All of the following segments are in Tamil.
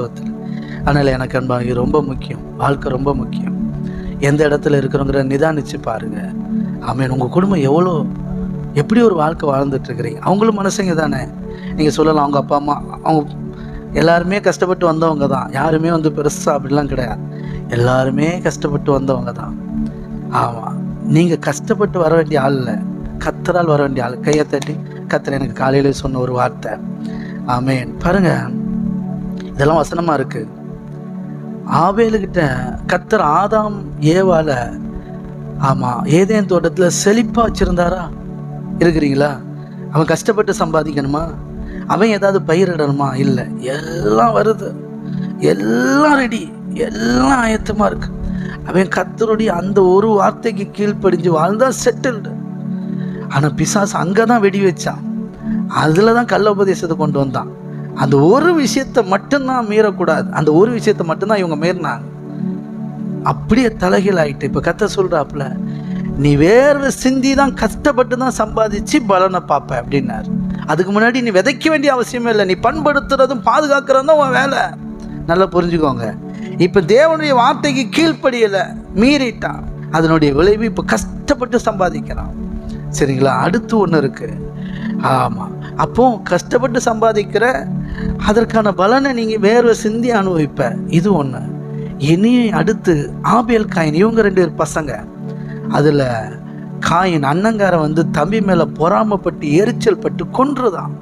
கிறிஸ்தவத்தில். அதனால் எனக்கு அன்பாக ரொம்ப முக்கியம். வாழ்க்கை ரொம்ப முக்கியம். எந்த இடத்துல இருக்கிறோங்கிற நிதானிச்சு பாருங்க. ஆமேன். உங்கள் குடும்பம் எவ்வளோ எப்படி ஒரு வாழ்க்கை வாழ்ந்துட்டு இருக்கிறீங்க அவங்களும் மனுஷங்க தானே. நீங்கள் சொல்லலாம் அவங்க அப்பா அம்மா அவங்க எல்லாருமே கஷ்டப்பட்டு வந்தவங்க தான். யாருமே வந்து பெருசாக அப்படிலாம் கிடையாது. எல்லாருமே கஷ்டப்பட்டு வந்தவங்க தான். ஆமாம் நீங்கள் கஷ்டப்பட்டு வர வேண்டிய ஆள் இல்லை. கத்தரால் வர வேண்டிய ஆள். கையை தட்டி கத்தர் எனக்கு காலையில் சொன்ன ஒரு வார்த்தை. ஆமேன். பாருங்க. இதெல்லாம் வசனமாக இருக்குது ஆவேலுக்கிட்ட கத்தர் ஆதாம் ஏவால ஆமாம் ஏதேன் தோட்டத்தில் செழிப்பாக வச்சுருந்தாரா? இருக்கிறீங்களா? அவன் கஷ்டப்பட்டு சம்பாதிக்கணுமா? அவன் ஏதாவது பயிரிடணுமா இல்லை. எல்லாம் வருது. எல்லாம் ரெடி எல்லாம் ஆயத்தமாக இருக்கு. அவன் கத்தருடைய அந்த ஒரு வார்த்தைக்கு கீழ்ப்படிஞ்சு வாழ்ந்தா செட்டில்டு ஆனால் பிசாசு அங்கே தான் வெடி வச்சான் அதில் தான் கள்ள உபதேசத்தை கொண்டு வந்தான். அந்த ஒரு விஷயத்தை மட்டும்தான் மீறக்கூடாது. அந்த ஒரு விஷயத்தை மட்டும்தான் இவங்க மீறினாங்க. அப்படியே தலைகீழ் இப்போ கத்த சொல்கிறாப்புல நீ வேர்வை சிந்தி தான் கஷ்டப்பட்டு தான் சம்பாதிச்சு பலனை பார்ப்ப அப்படின்னார். அதுக்கு முன்னாடி நீ விதைக்க வேண்டிய அவசியமே இல்லை. நீ பண்படுத்துறதும் பாதுகாக்கிறதும் உன் வேலை. நல்லா புரிஞ்சுக்கோங்க. இப்போ தேவனுடைய வார்த்தைக்கு கீழ்ப்படியலை மீறிட்டான். அதனுடைய விளைவு இப்போ கஷ்டப்பட்டு சம்பாதிக்கிறான். சரிங்களா? அடுத்து ஒன்று இருக்குது ஆமாம் அப்போ கஷ்டப்பட்டு சம்பாதிக்கிற அதற்கான பலனை நீங்கள் வேர்வை சிந்தி அனுபவிப்ப. இது ஒன்று இனி அடுத்து ஆபியல் காயின் இவங்க ரெண்டு பேர் பசங்க. அதில் காயின் அண்ணங்கார வந்து தம்பி மேலே பொறாமப்பட்டு எரிச்சல் பட்டு கொன்றுதான்.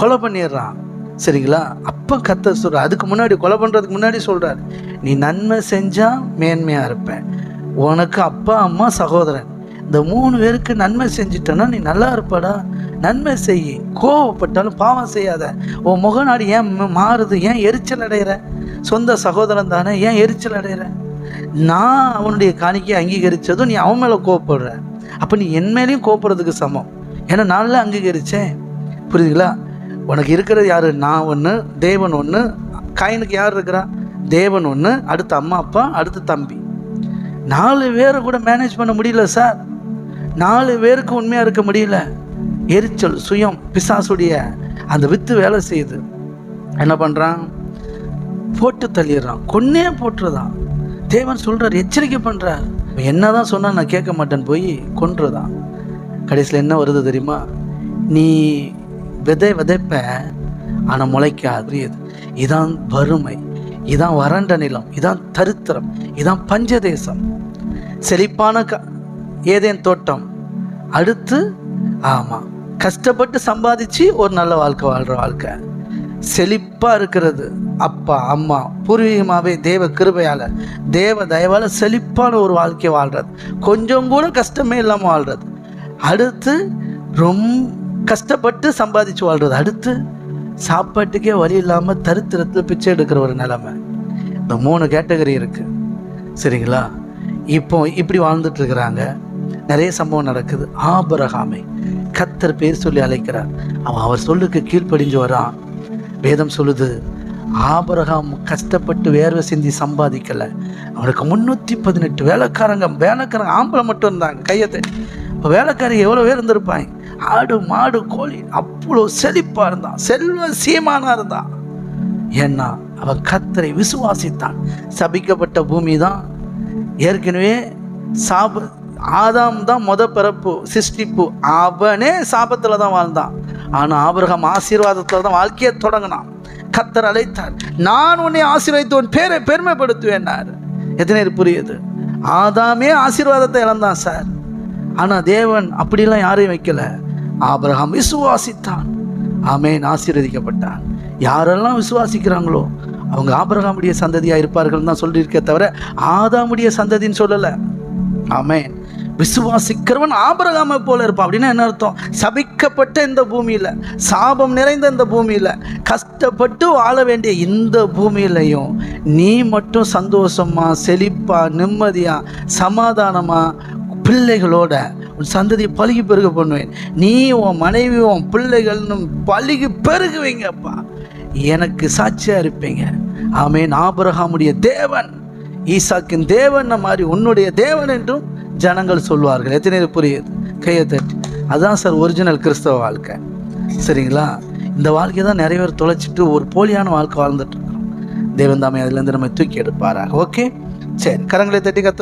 கொலை பண்ணிடுறான். சரிங்களா? அப்போ கத்த சொல்ற அதுக்கு முன்னாடி கொலை பண்ணுறதுக்கு முன்னாடி சொல்கிறார் நீ நன்மை செஞ்சால் மேன்மையாக இருப்பேன். உனக்கு அப்பா அம்மா சகோதரன். இந்த மூணு பேருக்கு நன்மை செஞ்சிட்டேன்னா நீ நல்லா இருப்படா. நன்மை செய். கோவப்பட்டாலும் பாவம் செய்யாத. உன் முகநாடு ஏன் மாறுது? ஏன் எரிச்சல் அடைகிற சொந்த சகோதரன் தானே? ஏன் எரிச்சல் அடைகிற நான் அவனுடைய காணிக்கையை அங்கீகரித்ததும் நீ அவன் மேலே கோவப்படுற. அப்போ நீ என் மேலேயும் கோவப்படுறதுக்கு சமம். ஏன்னா நான்ல அங்கீகரித்தேன் புரியுதுங்களா? உனக்கு இருக்கிறது யார்? நான் ஒன்று தேவன் ஒன்று காயினுக்கு யார் இருக்கிறா? தேவன் ஒன்று அடுத்து அம்மா அப்பா அடுத்து தம்பி. நாலு பேரை கூட மேனேஜ் பண்ண முடியல சார் நாலு பேருக்கு உண்மையாக இருக்க முடியல. எரிச்சல் சுயம் பிசாசுடைய அந்த வித்து வேலை செய்யுது. என்ன பண்ணுறான் போட்டு தள்ளிடுறான். கொன்னே போட்டுருதான். தேவன் சொல்கிறார் எச்சரிக்கை பண்ணுறார் என்னதான் சொன்னால் நான் கேட்க மாட்டேன் போய் கொன்றுதான். கடைசியில் என்ன வருது தெரியுமா? நீ விதை விதைப்ப ஆனால் முளைக்காது இதான் வறுமை. இதான் வறண்ட நிலம். இதான் தரித்திரம். இதான் பஞ்சதேசம். செழிப்பான க ஏதேன் தோட்டம்? அடுத்து ஆமாம் கஷ்டப்பட்டு சம்பாதிச்சு ஒரு நல்ல வாழ்க்கை வாழ்கிற வாழ்க்கை. செழிப்பாக இருக்கிறது. அப்பா அம்மா பூர்வீகமாகவே தேவ கிருபையால் தேவ தயவால் செழிப்பான ஒரு வாழ்க்கையை வாழ்கிறது கொஞ்சம் கூட கஷ்டமே இல்லாமல் வாழ்கிறது அடுத்து ரொம்ப கஷ்டப்பட்டு சம்பாதிச்சு வாழ்கிறது அடுத்து சாப்பாட்டுக்கே வழி இல்லாமல் தருத்திரத்தில் பிச்சை எடுக்கிற ஒரு நிலமை. இந்த மூணு கேட்டகரி இருக்குது சரிங்களா? இப்போ இப்படி வாழ்ந்துட்டு இருக்கிறாங்க. நிறைய சம்பவம் நடக்குது. ஆபரகாமை கத்தர் பேர் சொல்லி அழைக்கிறார். அவன் அவர் சொல்லுக்கு கீழ்ப்படிஞ்சு வரான் வேதம் சொல்லுது ஆபரகாம் கஷ்டப்பட்டு வேர்வை சிந்தி சம்பாதிக்கலை. அவனுக்கு முந்நூற்றி பதினெட்டு வேலைக்காரங்க வேலைக்காரங்க ஆம்பளை மட்டும் இருந்தாங்க கையத்தை இப்போ வேலைக்காரங்க எவ்வளோ பேர் இருந்திருப்பாங்க? ஆடு மாடு கோழி அவ்வளோ செழிப்பாக இருந்தான். செல்வ சீமானாக இருந்தான். ஏன்னா அவன் கத்தரை விசுவாசித்தான். சபிக்கப்பட்ட பூமி தான் ஏற்கனவே சாப ஆதாம் தான் மொத பிறப்பு சிருஷ்டிப்பு. அவனே சாபத்தில் தான் வாழ்ந்தான். ஆனால் ஆபிரகம் ஆசீர்வாதத்தில் தான் வாழ்க்கையை தொடங்கினான். கத்தர் அழைத்தார் நான் உன்னை ஆசீர்வதித்து உன் பேரை பெருமைப்படுத்துவேன்னார். எத்தனை புரியுது? ஆதாமே ஆசீர்வாதத்தை இழந்தான் சார். ஆனால் தேவன் அப்படிலாம் யாரையும் வைக்கல. ஆபிரகாம் விசுவாசித்தான். ஆமேன் ஆசீர்வதிக்கப்பட்டான். யாரெல்லாம் விசுவாசிக்கிறாங்களோ அவங்க ஆபிரகாமுடைய சந்ததியாக இருப்பார்கள் தான் சொல்லியிருக்கே தவிர ஆதாமுடைய சந்ததின்னு சொல்லலை. ஆமேன். விசுவாசிக்கிறவன் ஆபரகாமை போல இருப்பான். அப்படின்னா என்ன அர்த்தம்? சபிக்கப்பட்ட இந்த பூமியில் சாபம் நிறைந்த இந்த பூமியில் கஷ்டப்பட்டு வாழ வேண்டிய இந்த பூமியிலையும் நீ மட்டும் சந்தோஷமா செழிப்பாக நிம்மதியாக சமாதானமாக பிள்ளைகளோட உன் சந்ததியை பழுகி பெருக பண்ணுவேன். நீ உன் மனைவி உன் பிள்ளைகள்னு பழுகி பெருகுவீங்கப்பா எனக்கு சாட்சியாக இருப்பீங்க. ஆமே ஆபிரகாமுடைய தேவன் ஈசாக்கின் தேவன் மாதிரி உன்னுடைய தேவன் என்றும் ஜனங்கள் சொல்வார்கள். எத்தனை பேர் புரியுது? கையை தட்டி. அதுதான் சார் ஒரிஜினல் கிறிஸ்தவ வாழ்க்கை. சரிங்களா? இந்த வாழ்க்கை தான் நிறைய பேர் தொலைச்சிட்டு ஒரு போலியான வாழ்க்கை வாழ்ந்துட்டு இருக்கிறோம். தேவன் தாமே அதுலேருந்து நம்ம தூக்கி எடுப்பாராக. ஓகே சரி கரங்களை தட்டி கத்து